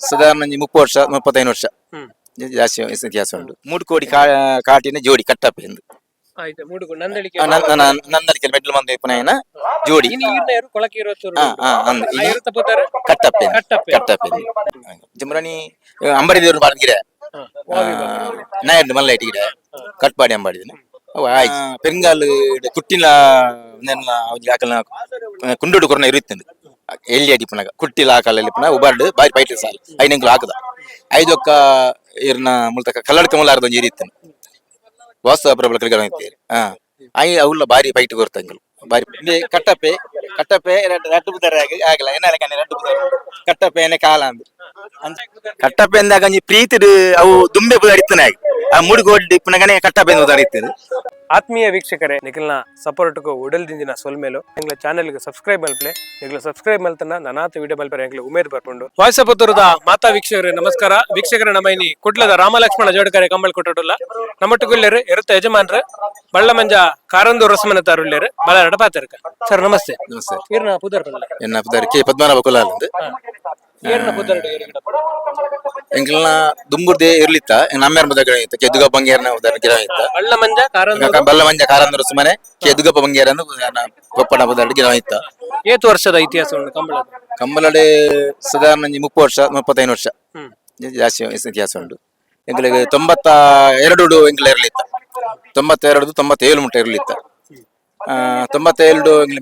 ಸಾಧಾರಣ ಒಂಜಿ ಮುಪ್ಪು ವರ್ಷ ಮುಪ್ಪತ್ತೈದು ವರ್ಷ. ಜಾಸ್ತಿ ಇತಿಹಾಸ ಉಂಟು. ಮೂಡು ಕೋಡಿ ಕಾ- ಕಾಟಿನ ಜೋಡಿ ಕಟ್ಟಪ್ಪ ಎಂದು. ಆಯ್ತು ಮೂಡುಗು ನಂದಳಿಕೆ ನಂದಲಿಕೆ ಮೆಡ್ಲು ಮಂದ ಇಪ್ಪನಾಯನ ಜೋಡಿ. ಇನ್ನು ಇರ್ನೇರು ಕೊಳಕೆ ಇರುವತ್ತರು ಹಾ ಹಾ ಅಂದ್ ಪುತ್ತಾರೆ? ಕಟ್ಟಪ್ಪ ಎಂದು. ಕಟ್ಟಪ್ಪೆ. ಕಟ್ಟಪ್ಪ ಎಂದು. ಜಮರಾಣಿ ಅಂಬಡಿ ದೇವ್ರು ಬಾರ್ದ ಗಿಡ. ಹಾ, ವಾವಿ ಮಲ್ಲ ಇಟ್ಟು ಗಿಡ. ಕಟ್ಪಾಡಿ ಅಂಬಾಡಿದನು ಅವ ಆಯ್ತು. ಪೆರಿಂಗಾಲ್ ಕುಟ್ಟಿನ ನೆನ್ನ ಅವ್ನಿಗೆ ಆಕಲ್ನ ಕುಂಡುಡು ಕೊರನ ಇರುತ್ತಂದು ಎಲ್ಲಿ ಅಡಿಪನಾಗ ಕುಟ್ಟಿಲ ಆಕಲಲ್ಲಿ ಪುನಃ ಉಬಾರ್ಡ್ ಬಾರಿ ಪೈಟ್ ಸಾಲ್ ಐನಂಗ್ಲು ಹಾಕದ. ಐದು ಒಕ್ಕ ಇರ್ನ ಮುಲ್ತಕ ಕಲ್ಲಡ್ಕ ಮುಲಾರ್ದ ಒಂಜಿ ಇರಿತ್ತೇನೆ ವಾಸ್ತವ ಪ್ರಬಲ ಕ್ರಿಗಳ ಹಾ. ಐ ಅವುಲ್ಲ ಬಾರಿ ಪೈಟ್ ಕೊರ್ತಂಗಲು ಬಾರಿ ಕಟ್ಟಪ್ಪೆ ಕಟ್ಟಪ್ಪೆ ರಟ್ಟು ಬುದರ ಆಗಲ್ಲ. ಏನಾರ ಕಣ್ಣೆ ಬುದ್ಧ ಕಟ್ಟಪ್ಪೆ ಏನೇ ಕಾಲ ಅಂದ್. ಕಟ್ಟಪ್ಪೆ ಅಂದಾಗ ಪ್ರೀತಿ ಅವು ದುಂಬೆ ಅಡಿತನ ಆ ಮುಡುಗೋಡ್ಡಿ ಪುನಃ ಇಪ್ಪನಗನೆ ಕಟ್ಟಪ್ಪೆ ಅಡಿತದೆ ಆತ್ಮೀಯ ವೀಕ್ಷಕರೇ ನಿಖಿಲ್ನ ಸಪೋರ್ಟ್ಗೂ ಉಡಲ್ ದಿಂಜಿನ ಸೊಲ್ಮೇಲು ನಿಂಗ್ಲ ಚಾನೆಲ್ಗೆ ಸಬ್ಸ್ಕ್ರೈಬ್ ಮಲ್ಪಲೆ ನಿಗ್ಲ ಸಬ್ಸ್ಕ್ರೈಬ್ ಮಲ್ತನ ನನಾತ ವಿಡಿಯೋ ಮಲ್ಪರೆ ಎಂಗ್ಲ ಉಮೇದ್ ಬರ್ಕೊಂಡು. ವಾಯ್ಸ್ ಪುತ್ತೂರದ ಮಾತಾ ವೀಕ್ಷಕರೇ ನಮಸ್ಕಾರ. ವೀಕ್ಷಕರ ನಮ್ಮ ಕುಟ್ಲದ ಕುಡ್ಲದ ರಾಮಲಕ್ಷ್ಮಣ ಜೋಡಕರೆ ಕಂಬಳ್ ಕೊಟ್ಟೋಡುಲ್ಲ ನಮ್ಮಟ್ಟುಗುಲ್ಲೇರು ಇರುತ್ತ ಯಜಮಾನ್ರೆ ಬಳ್ಳ ಮಂಜ ಕಾರಂದು ರಸಮನ ತಾರುಲ್ಲೇರು ಬಳ ಪಾತಿರ್ಕ ಸರ್ ನಮಸ್ತೆ. ನಮಸ್ತೆ. ಈರ್ನ ಪುದರ್ ಎನ್ನ ಪುದಾರ ಕೆ ಪದ್ಮನಾಭ ಪುದರ್ ಎಂಕಲ್ನ ದುಂಬುರ್ದೆ ಇರ್ಲಿತ್ತ. ನಮ್ಮೆರ ಮುದ ಗಿಡ ಇತ್ತ? ಕೆದುಗ ಬಂಗೇರ್ನ ಗಿಡ ಇತ್ತ. ಬಳ್ಳ ಮಂಜ ಕಾರಂದು ಬಲ್ಲ ಮಂಜ ಕಾರಂದ್ರ ಸುಮನೆ ಕೆದುಗಪ್ಪ ಬಂಗೇರ ಪಪ್ಪನ ಬುದಾರ ಗಿಡ ಇತ್ತ. ಏತು ವರ್ಷದ ಇತಿಹಾಸ ಉಂಟು ಕಂಬಳದ? ಕಂಬಲಡೆ ಸಾಧಾರಣ ಒಂಜಿ ಮುಪ್ಪು ವರ್ಷ ಮುಪ್ಪತ್ತೈದು ವರ್ಷ. ಜಾಸ್ತಿ ಇತಿಹಾಸ ಉಂಟು. ಎಂಗಳಿಗೆ ತೊಂಬತ್ತ ಎರಡು ಎಂಗ್ಲ ಇರ್ಲಿತ್ತ. ತೊಂಬತ್ತೆರಡು ತೊಂಬತ್ತೇಳು ಮುಟ್ಟ ಇರ್ಲಿತ್ತ.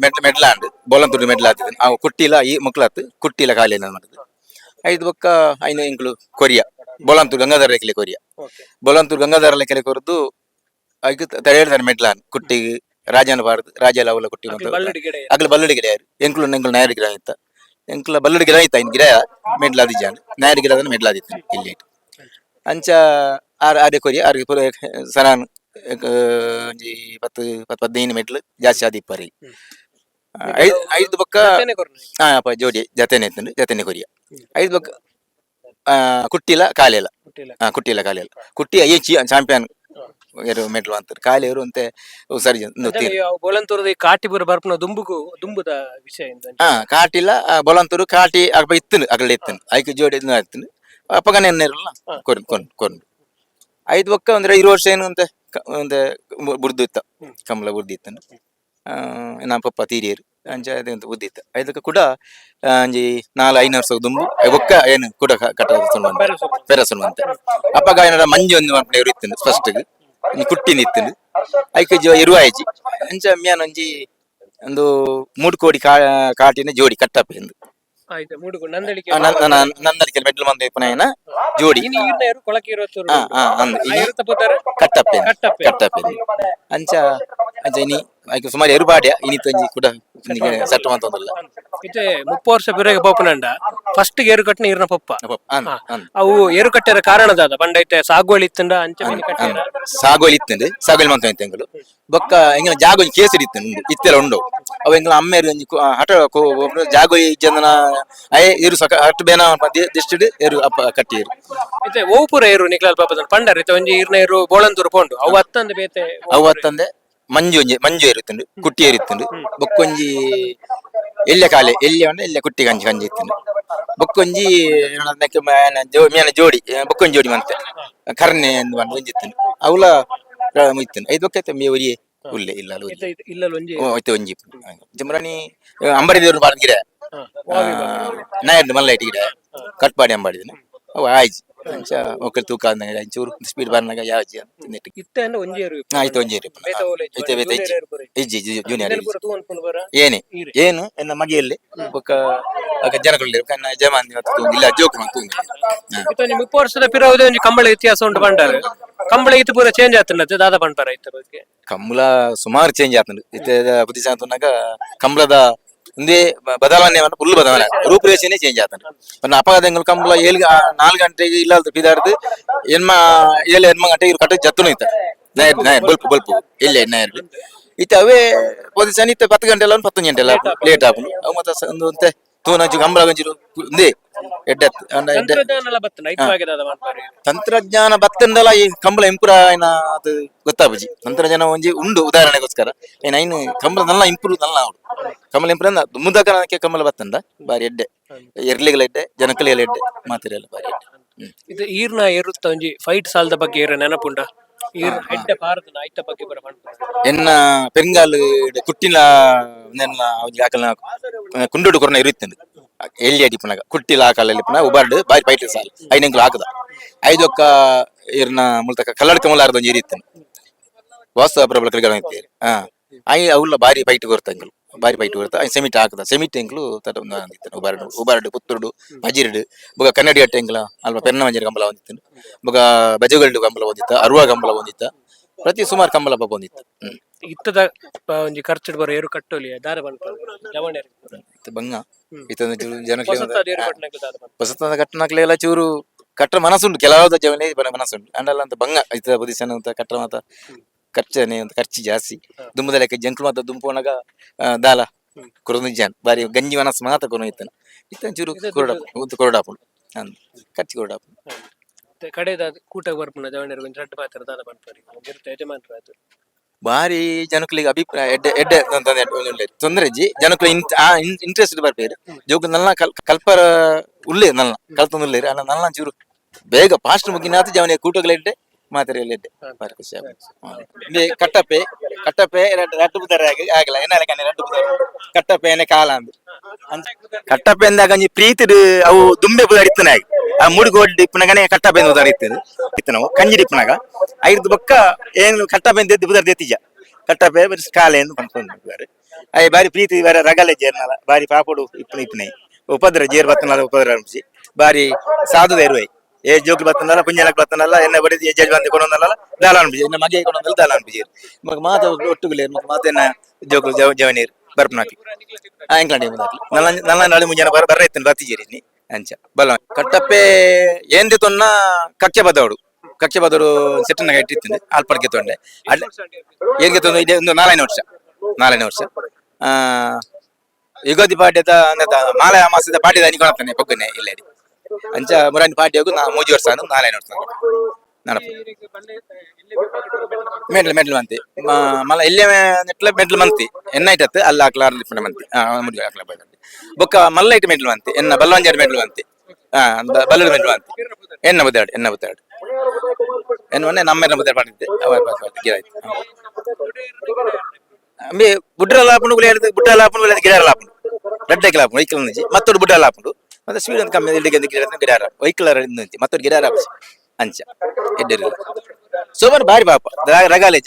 ಮೆಡ್ ಮೆಡ್ಲಾಂಡ್. ಬೋಲಂತುಡು ಮೆಡ್ಲಾತಿದ್ದೆ. ಅವು ಕುಟ್ಟಿಲ ಈ ಮುಕ್ಲಾತ್ ಕುಟ್ಟಿಲ ಕಾಲಿ ಮಾಡಿದ್ದು. ಐದು ಬೊಕ್ಕ ಐನು ಇಂಕ್ಲು ಕೊರಿಯಾ. ಬೋಲಂತೂರು ಗಂಗಾಧರ ಲೆಕ್ಕಲೆ ಕೊರಿಯಾ. ಬೋಲಂತೂರು ಗಂಗಾಧರ ಲೆಕ್ಕಲೆ ಕೊರದು ಐದು ತಡೆಯಡ್ತಾರೆ ಮೆಡ್ಲಾನ್ ಕುಟ್ಟಿ ರಾಜನ ಬಾರದು ರಾಜ ಲಾವಲ ಕುಟ್ಟಿ ಅಗ್ಲ ಬಲ್ಲಡಿ ಗಿಡ ಯಾರು? ಎಂಕ್ಲು ಎಂಕ್ಲು ನಾಯರ್ ಗಿಡ ಆಯ್ತ ಎಂಕ್ಲ ಬಲ್ಲಡಿ ಗಿಡ ಇತ್ತ ಇನ್ ಗಿಡ ಮೆಡ್ಲಾದಿ ಜಾನ್ ನಾಯರ್ ಗಿಡ ಮೆಡ್ಲಾದಿತ್ತು ಇಲ್ಲಿ. ಅಂಚ ಆರ್ ಆರೆ ಕೊರಿ ಆರ್ ಪೂರ ಸನಾನ್ ಒಂಜಿ ಪತ್ತು ಪತ್ತು ಹದಿನೈದು ಮೆಟ್ಲು ಜಾಸ್ತಿ ಆದಿ ಇಪ್ಪರಿ ಐದು ಐದು ಬೊಕ್ಕ ಕೊರ್ನೆ. ಹಾ ಅಪ್ಪ ಜೋಡಿ ಜತೆನೆ ಇತ್ತು ಜತೆನೆ ಕೊರಿಯ ಐದು ಬಕ್ಕ ಕುಟ್ಟಿಲ ಕಾಲೆಲ ಗೊತ್ತಿಲ್ಲ. ಹಾ ಕುಟ್ಟಿಲ ಇಲ್ಲ ಕುಟ್ಟಿ ಐ ಚಿ ಚಾಂಪಿಯನ್ ಮೆಡಲ್ ಮೆಡ್ಲು ಅಂತಾರೆ. ಕಾಲೇರು ಅಂತೆ ಸರಿ ಬೋಲಂತೂರದ ಈ ಕಾಟಿಪುರ ಬರ್ಪನ ದುಂಬುಗು ದುಂಬುದ ವಿಷಯ ಹಾ ಕಾಟಿಲ್ಲ ಬೊಲಂತೂರು ಕಾಟಿ ಅಪ್ಪ ಇತ್ತು ಅಗಲ ಇತ್ತು ಐಕೆ ಜೋಡಿ ಇದನ್ನ ಇತ್ತನು. ಅಪ್ಪಗನೆ ಎನ್ನೇರಲ್ಲ ಕೊರ್ ಕೊಂಡು ಕೊಂಡು ಐದು ಬಕ್ಕ ಅಂದ್ರೆ ಇರು ವರ್ಷ ಏನು ಅಂತ? ಒಂದು ಬುರ್ದು ಇತ್ತ. ಕಮಲ ಬುರ್ದು ಇತ್ತನು. ನಮ್ಮ ಪಪ್ಪ ತೀರಿಯರು ಅಂಚ ಅದಂತ ಬುದ್ಧಿ ಅದಕ್ಕೆ ಕೂಡ ಅಂಜಿ ನಾಲ್ ಐನೂರು ವರ್ಷ ದುಂಬು. ಒಕ್ಕ, ಏನು, ಕೂಡ ಕಟ್ಟ ಪೆರಸನು ಅಂತ. ಅಪ್ಪಗ ಗಾಯನ ಮಂಜಿ ಒಂದು ಮಾಡ್ಕೊಂಡು ಇತ್ತು ಫಸ್ಟ್ ಕುಟ್ಟಿ ನಿತ್ತು ಐಕೆ ಜೋ ಇರುವ ಐಜಿ. ಅಂಚ ಮ್ಯಾನ್ ಒಂಜಿ ಒಂದು ಮೂರು ಕೋಡಿ ಕಾ, ಕಾಟಿನ ಜೋಡಿ ಕಟ್ಟಪ್ಪ ಎಂದು. ಆಯ್ತು ಮೂಡುಗು ನಂದಳಿಕೆ ಜೋಡಿ. ಇನ್ನು ಈರ್ನ ಯಾರು ಕೊಳಕೆ ಇರುವತ್ತರು ಹಾ ಹಾ ಅಂದ್ ಆ ಇರುತ್ತ ಪುತ್ತಾರೆ ಸಟ್ಟು ಅಂತಂದಲ್ಲ ಇತ್ತೆ ಮುಪ್ಪ ವರ್ಷ ಬಿರಗೆ ಪೋಪನಂಡ ಫಸ್ಟ್ ಏರು ಕಟ್ಟಿನ ಇರ್ನ ಪಪ್ಪ. ಅವು ಏರು ಕಟ್ಟೆರ ಕಾರಣದಾದ ಬಂಡ ಐತೆ ಸಾಗುವಳಿ ಇತ್ತಂಡ ಅಂಚೆ ಸಾಗುವಳಿ ಕಟ್ಟೆರ ಸಾಗೋಲಿ ಇತ್ತಂದು. ಸಾಗೋಲಿ ಮಂತ ಎಂಗಳು ಬೊಕ್ಕ ಎಂಗಿನ ಜಾಗೋಲಿ ಕೇಸರಿ ಇತ್ತು ಉಂಡು ಇತ್ತೆಲ್ಲ ಉಂಡು. ಅವ ಎಂಗಿನ ಅಮ್ಮೇರು ಒಂಜಿ ಕು- ಹಠ ಜಾಗ ಒಬ್ರು ಜನ ಅಯ್ಯ ಇರು ಸಕ ಹಟ್ ಬೇನ ದಿಷ್ಟಿಡ್ ಏರು ಅಪ್ಪ ಕಟ್ಟಿರು ಇತ್ತೆ ಓಪುರ ಏರು ನಿಕ್ಲಾಲ್ ಪಾಪದ ಪಂಡರ್ ಇತ್ತೆ ಒಂಜಿ ಇರ್ನ ಏರು ಬೋಳಂದೂರು ಪೋಂಡು. ಅವು ಅತ್ತಂದ ಬೇತೆ ಅವತ್ತಂದೆ ಮಂಜು ಒಂಜಿ ಮಂಜು ಇರುತ್ತುಂಡು ಕುಟ್ಟಿ ಏರಿತ್ತಂಡು ಬೊಕ್ಕೊಂಜಿ ಎಲ್ಲೆ ಕಾಲೆ ಎಲ್ಲೆ ಉಂಡ ಎಲ್ಯ ಕುಟ್ಟಿ ಕಂಜಿ ಕಂಜಿ ಇತ್ತುಂಡು. ಬೊಕ್ಕೊಂಜಿ ಒಂಜಿ ಜೋ- ಮೇನ ಜೋಡಿ ಬೊಕ್ಕ ಬೊಕ್ಕೊಂಜಿ ಜೋಡಿ ಮಂತೆ ಕರ್ನೆ ಎಂದು ಬಂದು ಒಂಜಿತ್ತುಂಡು ಅವಲ ಇತ್ತಂಡು ಐದು ಬೊಕ್ಕ ಮೇ ಒರಿಯೆ ಉಲ್ಲೆ ಇಲ್ಲ ಅಲ್ಲ ಇತ್ತೆ ಇತ್ತೆ ಒಂಜಿ ಜಮರಾಣಿ ಅಂಬಡಿ ದೇವ್ರು ಬಾರ್ದ ಗಿಡ ನಾಯರ್ದು ನಾಯಡ್ ಮಲ್ಲ ಇಟ್ಟು ಗಿಡ ಕಟ್ಪಾಡಿ ಅಂಬಾಡಿದನು ಆಯ್ಜಿ ಆಯ್ತು ಅಂಚ ಒಕ್ಕಲ್ ತೂಕ ಆದ್ನಾಗ ಅಂಚೂರು ಸ್ಪೀಡ್ ಬಾರ್ನಾಗ ಯಾವಜಿ ಅಂತ ತಿಂದಿಟ್ಟು ಇತ್ತೆ ಒಂಜಿ ಏರು ಆಯ್ತು ಒಂಜಿ ಇಜ್ಜಿ. ಐತೆ ಬೇತೆ ಏರು ಇಜ್ಜಿ. ಇಜ್ಜಿ ಜೂನಿಯರ್ ಏನೇ ಏನು ಎನ್ನ ಮಗಿಯಲ್ಲಿ ಒಕ್ಕ ಒಕ್ಕ ಜನಗಳು ಕನ್ನ ಜಮಾನ್ ಇಲ್ಲ ಜೋಕ್ ಮಂತು ಇತ್ತ ವರ್ಷದ ಪಿರವುದ ಒಂಜಿ ಕಂಬಳ ಇತಿಹಾಸ ಉಂಟು ಪಂಡಾರು ಕಂಬಳ ಇತ್ತು ಪೂರ ಚೇಂಜ್ ಆತಂಡತ್ತೆ ದಾದ ಪಂಪರ ಇತ್ತ ಕಮಲ ಸುಮಾರು ಚೇಂಜ್ ಆತುಂಡು ಇತ್ತೆ ಬುದ್ಧಿ ಸಾಂತುನಾಗ ಕಂಬಳದ ಒಂದೇ ಬದಲಾವಣೆ ಫುಲ್ ಬದಲಾವಣೆ. ರೂಪರೇಷೆನೇ ಚೇಂಜ್ ಆತಂಡು ಪನ್ನ ಅಪಘಾತಗಳು ಕಂಬಳ ಏಳು ನಾಲ್ಕು ಗಂಟೆಗೆ ಇಲ್ಲ ಪಿದಾರ್ದು ಎನ್ಮ ಏಳು ಎನ್ಮ ಗಂಟೆ ಇವ್ರು ಕಟ್ಟ ಜತ್ತುನು ಇತ್ತ. ನಾಯರ್ ನಾಯರ್ ಬಲ್ಪು ಬಲ್ಪು ಇಲ್ಲ ನಾಯರ್ ಇತ್ತ ಅವೇ ಪೊಸಿಷನ್ ಇತ್ತ ಪತ್ತು ಗಂಟೆ ಎಲ್ಲ ಪತ್ತು ಗಂಟೆ ಎಲ್ಲ ಲೇಟ್ ಆಪುಂಡು ಅವು ಮತ್ತೆ ಒಂದು ಅಂತೆ ತೂನಂಚು ಕಂಬಳ ಗಂಜಿರು ಉಂದೇ ಎಡ್ಡೆ ಅಂಡ ತಂತ್ರಜ್ಞಾನ ಬತ್ತನ ಐತವಾಗಿದೆ ಅದ ಮಾಡ್ತಾರೆ. ತಂತ್ರಜ್ಞಾನ ಬತ್ತಂದಲ ಈ ಕಂಬಳ ಇಂಪ್ರೂವ್ ಆಯ್ನ ಅದು ಗೊತ್ತಾಬುಜಿ ತಂತ್ರಜ್ಞಾನ ಒಂಜಿ ಉಂಡು ಉದಾಹರಣೆಗೋಸ್ಕರ. ಏನೈನು ಕಂಬಳ ನಲ್ಲ ಇಂಪ್ರೂವ್ ನಲ್ಲ ಅವಳು ಕಂಬಳ ಇಂಪ್ರೂವ್ ಅಂದ ಮುಂದಕ್ಕೆ ಕಂಬಳ ಬತ್ತಂದ ಬಾರಿ ಎಡ್ಡೆ. ಎರ್ಲಿಗಳ ಎಡ್ಡೆ ಜನಕಲಿಗಳ ಎಡ್ಡೆ ಮಾತಿರಲ್ಲ ಬಾರಿ ಎಡ್ಡೆ. ಇದು ಈರ್ನ ಏರುತ್ತ ಒಂಜಿ ಫೈಟ್ ಸಾಲದ ಬಗ್ಗೆ ಏರ ನೆನಪುಂಡ ಈರ್ ಹೆಡ್ಡೆ ಭಾರತದ ಐತ ಬಗ್ಗೆ ಬರ ಮಾಡ್ತಾರೆ ಎನ್ನ ಪೆರಿಂಗಾಲು ಕುಟ್ಟಿಲ ನೆನ್ನ ಅವಜಿ ಆಕಲ್ನ ಕುಂಡುಡು ಕೊರನ ಇರುತ್ತಂದು ಎಲ್ಲಿ ಅಡಿಪುನಗ ಕುಟ್ಟಿಲ ಆಕಲಲ್ಲಿ ಪುನ ಉಬಾರ್ಡು ಬಾರಿ ಪೈಟ್ ಸಾಲ್ ಐನಂಗ್ಲು ಹಾಕದ ಐದೊಕ್ಕ ಇರ್ನ ಮುಲ್ತಕ ಕಲ್ಲಡ ಕಮಲಾರ್ದ ಒಂಜಿ ಇರಿತ್ತನು ವಾಸ್ತವ ಪ್ರಬಲ ಕ್ರಿಕೆಟ್ ಅಂತೀರಿ ಹಾ ಐ ಅವ್ಲ ಬಾರಿ ಪೈಟ್ ಕೊರ್ತಂಗ್ಲು ಬಾರಿ ಪೈಟ್ ಬರ್ತಾ ಸೆಮಿಟ್ ಹಾಕದ. ಸೆಮಿಟ್ ಎಂಗ್ಲು ತಟ ಒಂದು ಅಂದಿತ್ತನು ಉಬಾರ್ಡು ಉಬಾರ್ಡು ಪುತ್ತೂರ್ಡು ಮಜಿರ್ಡು ಬೊಗ ಕನ್ನಡಿ ಅಟ್ಟ ಎಂಗ್ಲ ಅಲ್ಪ ಪೆರ್ನ ಮಂಜರ್ ಕಂಬಲ ಹೊಂದಿತ್ತನು ಬೊಗ ಬಜಗಲ್ಡು ಕಂಬಲ ಹೊಂದಿತ್ತ ಅರುವ ಕಂಬಲ ಹೊಂದಿತ್ತ. ಪ್ರತಿ ಸುಮಾರು ಕಂಬಲ ಪಪ್ಪ ಹೊಂದಿತ್ತು ಹ್ಮ್. ಇತ್ತದ ಒಂಜಿ ಖರ್ಚು ಬರೋ ಏರು ಕಟ್ಟೋಲಿ ದಾರ ಬಂತು ಬಂಗ ಇತ್ತ ಚೂರು ಜನಕ್ಕೆ ಹೊಸತ ಏರು ಎಲ್ಲ ಹೊಸತನ ಚೂರು ಕಟ್ಟ ಮನಸ್ಸುಂಟು. ಕೆಲವಾದ ಜವನೇ ಮನಸ್ಸುಂಟು. ಅಂಡಲ್ಲ ಅಂತ ಬಂಗ ಇತ್ತ ಪೊಸಿಷನ್ ಅಂತ ಕಟ್ಟರ ಮಾತ ಖರ್ಚನೆ ಅಂತ ಖರ್ಚು ಜಾಸ್ತಿ. ದುಂಬದ ಲೆಕ್ಕ ಜಂಕ್ಲು ಮಾತ ದುಂಪೋನಗ ದಾಲ ಕುರೊಂದು ಜಾನ್ ಬಾರಿ ಗಂಜಿ ಮನಸ್ಸು ಮಾತ್ರ ಕೊನ ಇತ್ತನ ಇತ್ತ ಚೂರು ಕೊರಡಾಪು ಉದ್ದು ಕೊರಡಾಪುಂಡು ಅಂದ್ ಖರ್ಚು ಕೊರಡಾಪುಂಡು ಕಡೆದ ಕೂಟ ಬರ್ಪುನ ಜವಣೆರು ಒಂಜಿ ರಡ್ಡು ಪಾತ್ರ ದಾಲ ಇರುತ್ತೆ ಯಜಮಾನ್ರು ಆಯ್ತು ಬಾರಿ ಜನಕ್ಲಿಗೆ ಅಭಿಪ್ರಾಯ ಎಡ್ಡೆ ಎಡ್ಡೆ ತಂದೆ ತೊಂದರೆ ಜಿ ಜನಕ್ಲು ಇಂಟ್ರೆಸ್ಟ್ ಬರ್ಪೇರು. ಜೋಗ ನಲ್ಲ ಕಲ್ ಕಲ್ಪರ ಉಳ್ಳೇ ನಲ್ಲ ಕಲ್ತೊಂದು ಉಳ್ಳೇರು ಅಲ್ಲ ನಲ್ಲ ಚೂರು ಬೇಗ ಫಾಸ್ಟ್ ಮುಗಿನ ಜವನಿಗೆ ಕೂಟಗಳಿಟ್ಟೆ ಎಡ್ಡೆ ಬಾರಿ ಖುಷಿ ಆಗುತ್ತೆ. ಹ್ಮ್. ಇಲ್ಲಿ ಕಟ್ಟಪ್ಪೆ ಕಟ್ಟಪ್ಪೆ ಎರಡು ಎರಡು ಬುಧರ ಆಗಲ್ಲ. ಏನಾರ ಕಣ್ಣೆ ಎರಡು ಬುಧರ ಕಟ್ಟಪ್ಪೆ ಏನೇ ಕಾಲ ಅಂದ್ ಅಂದ್- ಕಟ್ಟಪ್ಪೆ ಅಂದಾಗ ಒಂಜಿ ಪ್ರೀತಿಡ್ ಅವು ದುಂಬೆ ಬುಧ ಇತ್ತನ ಆಗಿ. ಆ ಮುಡುಗು ಒಡ್ಡಿ ಇಪ್ಪನಗನೆ ಕಟ್ಟಪ್ಪೆ ಅಂತ ಉದಾರ ಇತ್ತು ಇತ್ತು ನಾವು. ಕಂಜಿ ಇಪ್ಪನಾಗ ಐದು ಬೊಕ್ಕ ಏನು ಕಟ್ಟಪ್ಪೆ ಅಂತ ಎದ್ದು ಬುಧರ್ ದೆತ್ತಿಜ ಕಟ್ಟಪ್ಪೆ ಬರೀ ಕಾಲೆ ಎಂದು ಪಂಡ್ಕೊಂಡಿದ್ದಾರೆ ಅಯ್ಯ ಬಾರಿ ಪ್ರೀತಿ ಬಾರಿ ರಗಲೆ ಜೇರ್ನಲ ಬಾರಿ ಪಾಪಡು ಇಪ್ಪನ ಇಪ್ಪನೆ. ಉಪದ್ರ ಜೇರ್ ಬತ್ತನಲ್ಲ ಉಪದ್ರ ಅನ್ಸಿ ಬಾರಿ ಸಾಧುದ ಇರುವೆ ಏ ಜೋಗಿ ಬತ್ತನಲ್ಲ ಪುಂಜಲಕ್ ಬತ್ತನಲ್ಲ ಎನ್ನ ಬಡಿದು ఏ ಬಂದು ಕೊಡೋನಲ್ಲ ದಾಲ ಅನ್ಬಿಜಿ ಎನ್ನ ಮಗೆ ಕೊಡೋನಲ್ಲ ದಾಲ ಅನ್ಬಿಜಿ ಮಗ ಮಾತ ಒಟ್ಟುಗುಲೇರು ಮಗ ಮಾತೆನ್ನ ಜೋಕು ಜವ, ಜವನೀರ್ ಬರ್ಪನಾಕಿ ಆ ಎಂಕ್ಲಾಂಡಿ ಮುಂದಾಕಿ ನಲ್ಲ ನಲ್ಲ ನಾಳೆ ಮುಂಜಾನೆ ಬರ, ಬರ್ರ ಇತ್ತನ ಬತ್ತಿಜೇರಿ ನೀ? ಅಂಚ, ಬಲ. ಕಟ್ಟಪ್ಪೆ ಏನ್ ತೊನ್ನ, ಕಕ್ಕೆ ಬದವಡು ಕಕ್ಕೆ ಬದವಡು ಸೆಟ್ಟನಾಗ ಇಟ್ಟಿತ್ತು ಆಲ್ಪಡ್ಗೆ ತೊಂಡೆ. ಏನ್ ಏನ್ಗೆ ತೊಂದು, ಇದೆ ವರ್ಷ ನಾಲ್ಕನೇ ವರ್ಷ. ಆ, ಯುಗಾದಿ ಪಾಡ್ಯದ ಅನ್ನದ ಮಾಲೆ ಅಮಾಸದ ಪಾಡ್ಯದ ಅನಿಕೊಳತಾನೆ ಪೊಗ್ಗನೆ ಇಲ್ಲೇಡಿ ಅಂಚ ಮುರಾನಿ ಪಾಡ್ಯ ಹೋಗು ನಾ ಮೂಜಿ ವರ್ಷ ಅಂದು ನಾಲ್ಕನೇ ವರ್ಷ ನಡಪ ಮೆಡ್ಲ್ ಮೆಡ್ಲ್ ಮಂತಿ ಮ- ಮಲ ಎಲ್ಲೇ ನೆಟ್ಲ ಮೆಡ್ಲ್ ಮಂತಿ ಎನ್ನ ಐಟತ್ ಅಲ್ಲ ಹಾಕ್ಲಾರ ಲಿಪ್ಪನೆ ಮಂತಿ ಆ ಮುಡಿ ಹಾಕ್ಲ ಬೈದಂತೆ ಬೊಕ್ಕ ಮಲ್ಲ ಐಟ ಮೆಡ್ಲ್ ಮಂತಿ ಎನ್ನ ಬಲ್ಲವಂಜಾಡಿ ಮೆಡ್ಲ್ ಮಂತಿ ಆ ಅಂದ ಬಲ್ಲದ ಮೆಡ್ಲ್ ಮಂತಿ ಎನ್ನ ಬುದ್ದಾಡ್ ಎನ್ನ ಬುದ್ದಾಡ್ ಎನ್ನ ಮೊನ್ನೆ ನಮ್ಮೆಲ್ಲ ಬುದ್ದಾಡ್ ಮಾಡಿದ್ದೆ ಅವ ಗಿಡ ಆಯ್ತು ಅಂಬಿ ಬುಡ್ರ ಲಾಪುಂಡು ಗುಳಿ ಹೇಳಿದ ಬುಡ್ಡ ಲಾಪುಂಡು ಗುಳಿ ಗಿಡ ಲಾಪುಂಡು ರೆಡ್ಡೆ ಲಾಪುಂಡು ವೈಕಲ್ నుంచి. ಮತ್ತೊಡು ಬುಡ್ಡ ಲಾಪುಂಡು ಮತ್ತೆ ಸ್ಪೀಡ್ ಅಂತ ಕಮ್ಮಿ ಇಲ್ಲಿಗೆ ಗಿಡ ಗಿಡ ವೈಕಲ್ ನಿಂತಿ ಮತ್ತೊಂದು ಗಿರಾರ ಅಂಚ ಎಡ್ಡಿರಲ್ಲ ಸೋಮನ್ ಬಾರಿ ಪಾಪ ರಗಾಲೆ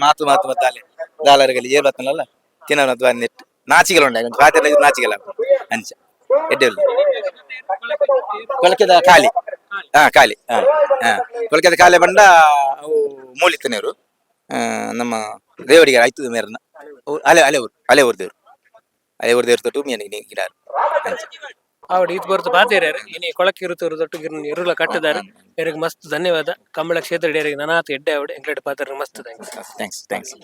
ಮಾತು ಮಾತು ಮತ್ತಾಲೆ ದಾಲರಗಲಿ ಏರ್ ಬತ್ತನಲ್ಲ ತಿನ್ನೋಣ ಬಾರಿ ನೆಟ್ಟು ನಾಚಿಗೆಲ ಉಂಡ ಒಂದು ಪಾತ್ರೆ ನಾಚಿಗೆಲ ಅಂಚ ಎಡ್ಡಿರಲ್ಲ ಕೊಳಕೆದ ಖಾಲಿ ಹಾ ಖಾಲಿ ಹಾ ಹಾ ಕೊಳಕೆದ ಖಾಲಿ ಬಂಡ ಅವು ಮೂಲಿತನೆಯವರು ನಮ್ಮ ದೇವರಿಗೆ ಆಯ್ತು ಮೇರನ್ನ ಅಲೆ ಅಲೆ ಊರು ಅಲೆ ಊರು ದೇವ್ರು ಅಲೆ ಊರು ದೇವ್ರ ತೊಟ್ಟು ಮೀನಿಗೆ ಗಿಡ ಅಂಚ ಆವಡ್ ಇದು ಬರ್ತು ಬಾತೇರ ಇನಿ ಕೊಳಕ್ಕೆ ಇರುತ್ತಿರು ದೊಡ್ಡ ಗಿರ್ ಇರುಲ ಕಟ್ಟದಾರ ಎರಿಗೆ ಮಸ್ತ್ ಧನ್ಯವಾದ. ಕಂಬಳ ಕ್ಷೇತ್ರ ಡೇರಿಗೆ ನನಾತ್ ಎಡ್ಡೆ ಆವಡ್. ಎಂಗ್ಲೆಡ್ ಪಾತ್ರ ಮಸ್ತ್ ಥ್ಯಾಂಕ್ಸ್ ಥ್ಯಾಂಕ್ಸ್ ಥ್ಯಾಂಕ್ಸ್